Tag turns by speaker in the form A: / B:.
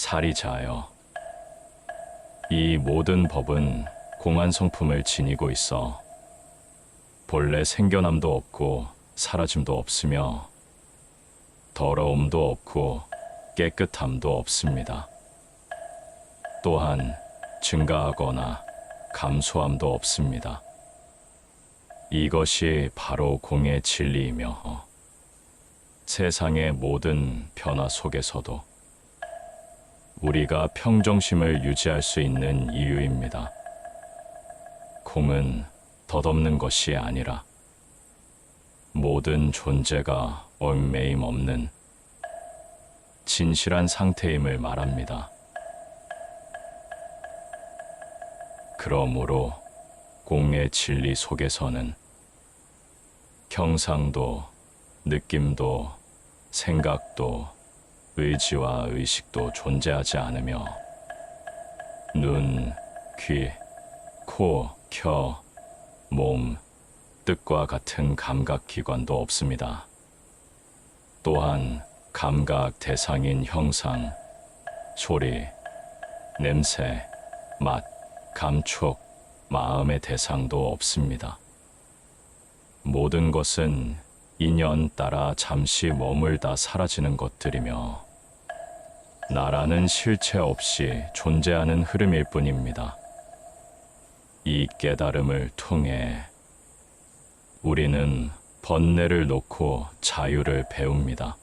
A: 살이자여. 이 모든 법은 공한 성품을 지니고 있어 본래 생겨남도 없고 사라짐도 없으며 더러움도 없고 깨끗함도 없습니다. 또한 증가하거나 감소함도 없습니다. 이것이 바로 공의 진리이며 세상의 모든 변화 속에서도 우리가 평정심을 유지할 수 있는 이유입니다. 공은 덧없는 것이 아니라 모든 존재가 얽매임 없는 진실한 상태임을 말합니다. 그러므로 공의 진리 속에서는 경상도, 느낌도, 생각도, 의지와 의식도 존재하지 않으며 눈, 귀, 코, 혀, 몸, 뜻과 같은 감각 기관도 없습니다. 또한 감각 대상인 형상, 소리, 냄새, 맛, 감촉, 마음의 대상도 없습니다. 모든 것은 인연 따라 잠시 머물다 사라지는 것들이며 나라는 실체 없이 존재하는 흐름일 뿐입니다. 이 깨달음을 통해 우리는 번뇌를 놓고 자유를 배웁니다.